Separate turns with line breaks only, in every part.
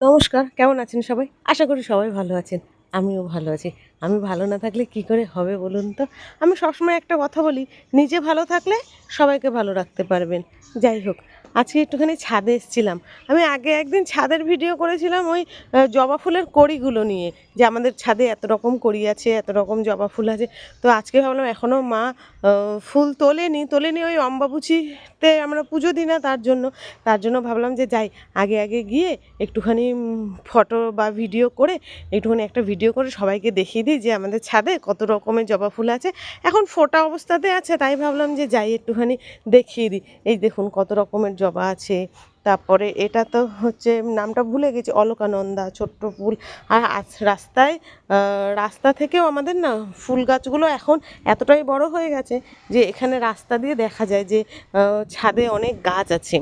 নমস্কার কেমন আছেন সবাই? আশা করি সবাই ভালো আছেন। আমিও ভালো আছি। আমি ভালো না থাকলে কি করে হবে বলুন তো? আমি সবসময় একটা কথা বলি, নিজে ভালো থাকলে সবাইকে ভালো রাখতে পারবেন। যাই হোক, আজকে একটুখানি ছাদে এসেছিলাম। আমি আগে একদিন ছাদের ভিডিও করেছিলাম ওই জবা ফুলের কড়িগুলো নিয়ে, যে আমাদের ছাদে এত রকম কড়ি আছে, এত রকম জবা ফুল আছে। তো আজকে ভাবলাম এখনও মা ফুল তোলেনি তোলেনি ওই অম্বাবুচিতে আমরা পুজো দিই না তার জন্য। তার জন্য ভাবলাম যে যাই, আগে আগে গিয়ে একটুখানি ফটো বা ভিডিও করে, একটুখানি একটা ভিডিও করে সবাইকে দেখিয়ে দিই যে আমাদের ছাদে কত রকমের জবা ফুল আছে। এখন ফোটা অবস্থাতে আছে, তাই ভাবলাম যে যাই একটুখানি দেখিয়ে দিই। এই দেখুন কত রকমের জবা আছে। তারপরে এটা তো হচ্ছে, নামটা ভুলে গেছি, অলকানন্দা, ছোট্ট ফুল। আর রাস্তায় রাস্তা থেকেও আমাদের না ফুল গাছগুলো এখন এতটাই বড় হয়ে গেছে যে এখানে রাস্তা দিয়ে দেখা যায় যে ছাদে অনেক গাছ আছে।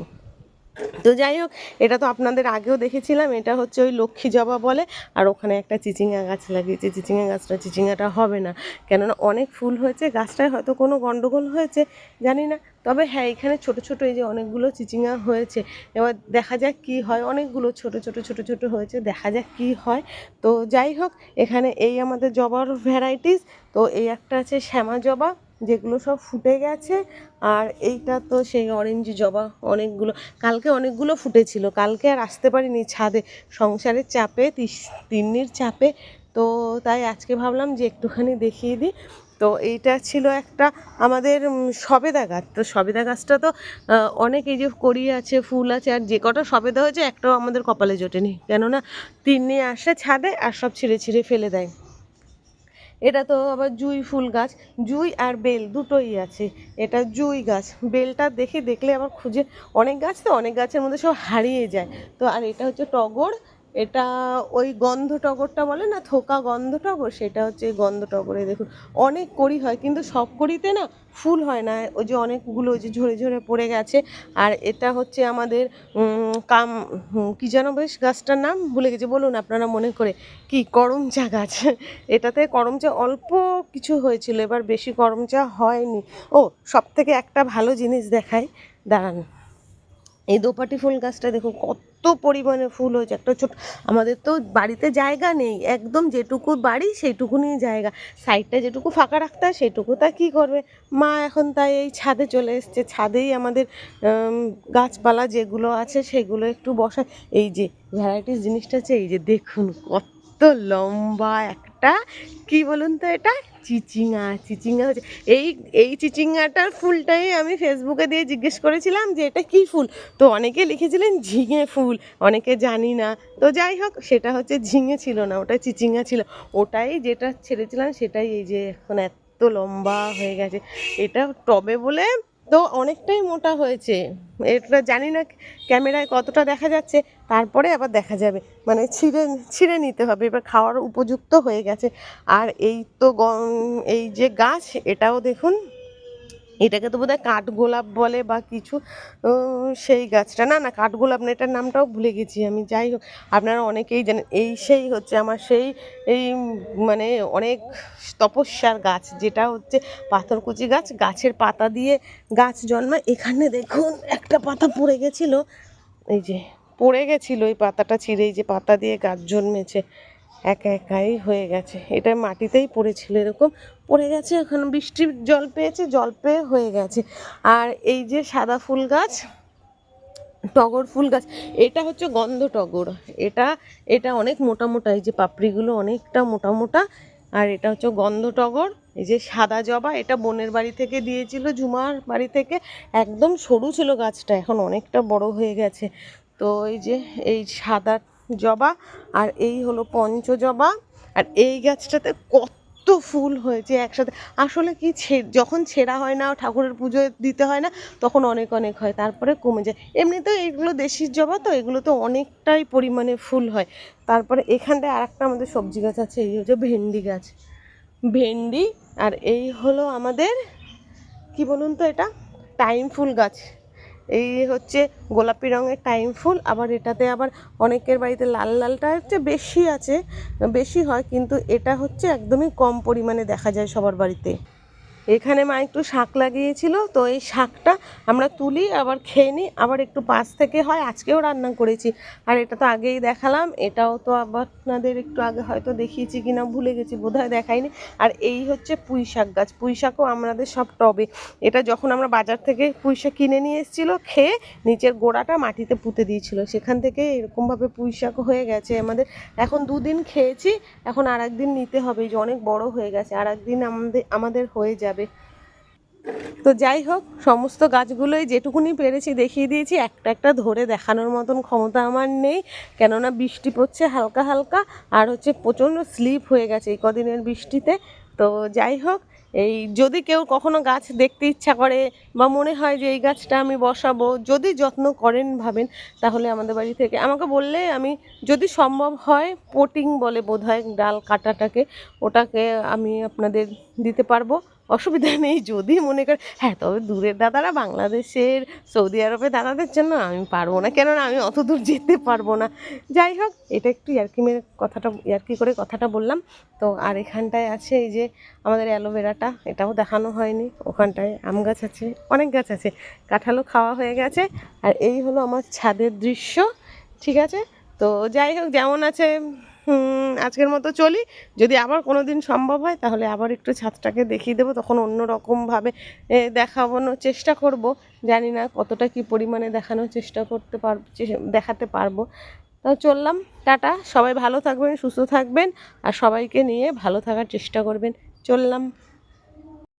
তো যাই হোক, এটা তো আপনাদের আগেও দেখেছিলাম, এটা হচ্ছে ওই লক্ষ্মী জবা বলে, আর ওখানে একটা চিচিঙ্গা গাছ লাগিয়েছে। চিচিঙ্গা গাছটা চিচিঙ্গাটা হবে না, কেননা অনেক ফুল হয়েছে, গাছটায় হয়তো কোনো গন্ডগোল হয়েছে, জানি না। তবে হ্যাঁ এখানে ছোট ছোট এই যে অনেকগুলো চিচিঙ্গা হয়েছে, এবার দেখা যাক কি হয়, অনেকগুলো ছোট ছোট ছোট ছোট হয়েছে, দেখা যাক কি হয়। তো যাই হোক, এখানে এই আমাদের জবার ভ্যারাইটিস তো এই একটা আছে শ্যামা জবা যেগুলো সব ফুটে গেছে। আর এইটা তো সেই অরেঞ্জ জবা অনেকগুলো, কালকে অনেকগুলো ফুটেছিল। কালকে আর আসতে পারিনি ছাদে। সংসারের চাপে তিন্নির চাপে। তো তাই আজকে ভাবলাম যে একটুখানি দেখিয়ে দিই। তো এইটা ছিল একটা আমাদের সবেদা গাছ। তো সবেদা গাছটা তো অনেক এই যে কড়ি আছে, ফুল আছে, আর যে কটা সবেদা হয়েছে, একটাও আমাদের কপালে জোটেনি। কেননা তিন্নি আসে ছাদে আর সব ছিঁড়ে ছিঁড়ে ফেলে দেয়। এটা তো আবার জুই ফুল গাছ। জুই আর বেল দুটোই আছে। এটা জুই গাছ। বেলটা দেখে দেখলে আবার খুঁজে অনেক গাছ তো, অনেক গাছের মধ্যে সব হারিয়ে যায়। তো আর এটা হচ্ছে টগর। এটা ওই গন্ধ টগরটা বলে না, থোকা গন্ধ টগর সেটা হচ্ছে গন্ধ টগরে দেখুন, অনেক করি হয়, কিন্তু সব কড়িতে না ফুল হয় না, ওই যে অনেকগুলো ওই যে ঝরে ঝরে পড়ে গেছে, আর এটা হচ্ছে আমাদের কাম কি যেন বেশ গাছটার নাম ভুলে গেছি, বলুন আপনারা মনে করে, কি করমচা গাছ, এটাতে করমচা অল্প কিছু হয়েছিল, এবার বেশি করমচা হয়নি, ও সব থেকে একটা ভালো জিনিস দেখায়, দাঁড়ান। এই দোপাটি ফুল গাছটা দেখো কত পরিমাণে ফুল হয়েছে। একটা ছোট আমাদের তো বাড়িতে জায়গা নেই, একদম যেটুকু বাড়ি সেইটুকুনি জায়গা। সাইডটা যেটুকু ফাঁকা রাখতে হয়, সেটুকু তা কী করবে? মা এখন তাই এই ছাদে চলে এসছে। ছাদেই আমাদের গাছপালা যেগুলো আছে সেগুলো একটু বসায়। এই যে ভ্যারাইটিস জিনিসটা আছে, এই যে দেখুন কত লম্বা একটা কি বলুন তো এটা? চিচিঙ্গা চিচিঙ্গা হচ্ছে, এই এই চিচিঙ্গাটার ফুলটাই আমি ফেসবুকে দিয়ে জিজ্ঞেস করেছিলাম যে এটা কী ফুল? তো অনেকে লিখেছিলেন ঝিঙে ফুল, অনেকে জানি না। তো যাই হোক, সেটা হচ্ছে ঝিঙে ছিল না, ওটা চিচিঙ্গা ছিল। ওটাই যেটা ছেড়েছিলাম, সেটাই এই যে এখন এত লম্বা হয়ে গেছে। এটা টবে বলে তো অনেকটাই মোটা হয়েছে। এটা জানি না ক্যামেরায় কতটা দেখা যাচ্ছে, তারপরে আবার দেখা যাবে। মানে ছিঁড়ে ছিঁড়ে নিতে হবে, এবার খাওয়ার উপযুক্ত হয়ে গেছে। আর এই তো এই যে গাছ, এটাও দেখুন। এটাকে তো বোধহয় কাঠগোলাপ বলে বা কিছু সেই গাছটা। না না, কাঠগোলাপ না, এটার নামটাও ভুলে গেছি আমি। যাই হোক, আপনারা অনেকেই জানেন, এই সেই হচ্ছে আমার সেই, এই মানে অনেক তপস্যার গাছ, যেটা হচ্ছে পাথরকুচি গাছ। গাছের পাতা দিয়ে গাছ জন্মায়। এখানে দেখুন, একটা পাতা পড়ে গেছিল। এই যে, পড়ে গেছিল, এই পাতাটা ছিঁড়ে, এই যে পাতা দিয়ে গাছ জন্মেছে। একা একাই হয়ে গেছে। এটা মাটিতেই পড়েছিল এরকম। পড়ে গেছে এখন, বৃষ্টির জল পেয়েছে, জল পেয়ে হয়ে গেছে। আর এই যে সাদা ফুল গাছ, টগর ফুল গাছ, এটা হচ্ছে গন্ধ টগর। এটা এটা অনেক মোটা মোটা, এই যে পাপড়িগুলো অনেকটা মোটা মোটা। আর এটা হচ্ছে গন্ধ টগর। এই যে সাদা জবা, এটা বোনের বাড়ি থেকে দিয়েছিল, ঝুমার বাড়ি থেকে। একদম সরু ছিল গাছটা, এখন অনেকটা বড় হয়ে গেছে। তো এই যে, এই সাদা জবা, আর এই হলো পঞ্চ জবা আর এই গাছটাতে কত ফুল হয়েছে একসাথে। আসলে কি যখন ছেঁড়া হয় না, ঠাকুরের পুজো দিতে হয় না, তখন অনেক অনেক হয়, তারপরে কমে যায়। এমনিতেও এগুলো দেশির জবা তো, এগুলো তো অনেকটাই পরিমাণে ফুল হয়। তারপরে এখানটায় আর একটা আমাদের সবজি গাছ আছে, এই হচ্ছে ভেন্ডি গাছ। ভেন্ডি, আর এই হলো আমাদের, কি বলুন তো এটা? টাইম ফুল গাছ। এই হচ্ছে গোলাপি রঙের টাইম ফুল, আবার এটাতে আবার অনেকের বাড়িতে লাল লালটা হচ্ছে বেশি আছে, বেশি হয়, কিন্তু এটা হচ্ছে একদমই কম পরিমাণে দেখা যায় সবার বাড়িতে। এখানে মা একটু শাক লাগিয়েছিল, তো এই শাকটা আমরা তুলি, আবার খেয়ে নিই, আবার একটু পাশ থেকে হয়, আজকেও রান্না করেছি। আর এটা তো আগেই দেখালাম, এটাও তো আবার আপনাদের একটু আগে হয়তো দেখিয়েছি কিনা, ভুলে গেছি, বোধহয় দেখাইনি। আর এই হচ্ছে পুঁই শাক গাছ, পুঁই শাকও আমাদের সব টবে। এটা যখন আমরা বাজার থেকে পুঁই শাক কিনে নিয়ে এসেছিল, খেয়ে নিচের গোড়াটা মাটিতে পুঁতে দিয়েছিল। সেখান থেকে এরকমভাবে পুঁই শাক হয়ে গেছে আমাদের। এখন দুদিন খেয়েছি, এখন আর একদিন নিতে হবে যে অনেক বড় হয়ে গেছে আর একদিন আমাদের আমাদের হয়ে যাবে। তো যাই হোক, সমস্ত গাছগুলোই যেটুকুনি পেরেছি দেখিয়ে দিয়েছি, একটা একটা ধরে দেখানোর মতন ক্ষমতা আমার নেই, কেননা বৃষ্টি পড়ছে হালকা হালকা, আর হচ্ছে প্রচণ্ড স্লিপ হয়ে গেছে এই কদিনের বৃষ্টিতে। তো যাই হোক, এই যদি কেউ কখনো গাছ দেখতে ইচ্ছা করে বা মনে হয় যে এই গাছটা আমি বসাবো, যদি যত্ন করেন ভাবেন, তাহলে আমাদের বাড়ি থেকে। আমাকে বললে আমি যদি সম্ভব হয় পোটিং বলে বোধ হয় ডাল কাটাটাকে, ওটাকে আমি আপনাদের দিতে পারব। অসুবিধা নেই, যদি মনে করে হ্যাঁ তবে দূরের দাদারা বাংলাদেশের, সৌদি আরবের দাদাদের জন্য আমি পারব না, কেননা আমি অত দূর যেতে পারব না। যাই হোক, এটা একটু ইয়ার্কি মেরে কথাটা, ইয়ার্কি করে কথাটা বললাম। তো আর এখানটায় আছে এই যে আমাদের অ্যালোভেরাটা, এটাও দেখানো হয়নি। ওখানটায় আম গাছ আছে, অনেক গাছ আছে। কাঁঠালও খাওয়া হয়ে গেছে। আর এই হলো আমার ছাদের দৃশ্য, ঠিক আছে? তো যাই হোক, যেমন আছে আজকের মতো চলি। যদি আবার কোনো দিন সম্ভব হয়, তাহলে আবার একটু ছাদটাকে দেখিয়ে দেবো। তখন অন্য রকমভাবে দেখানোর চেষ্টা করব। জানি না কতটা কি পরিমাণে দেখানোর চেষ্টা করতে পার দেখাতে পারব। তো চললাম, টাটা। সবাই ভালো থাকবেন, সুস্থ থাকবেন। আর সবাইকে নিয়ে ভালো থাকার চেষ্টা করবেন। চললাম।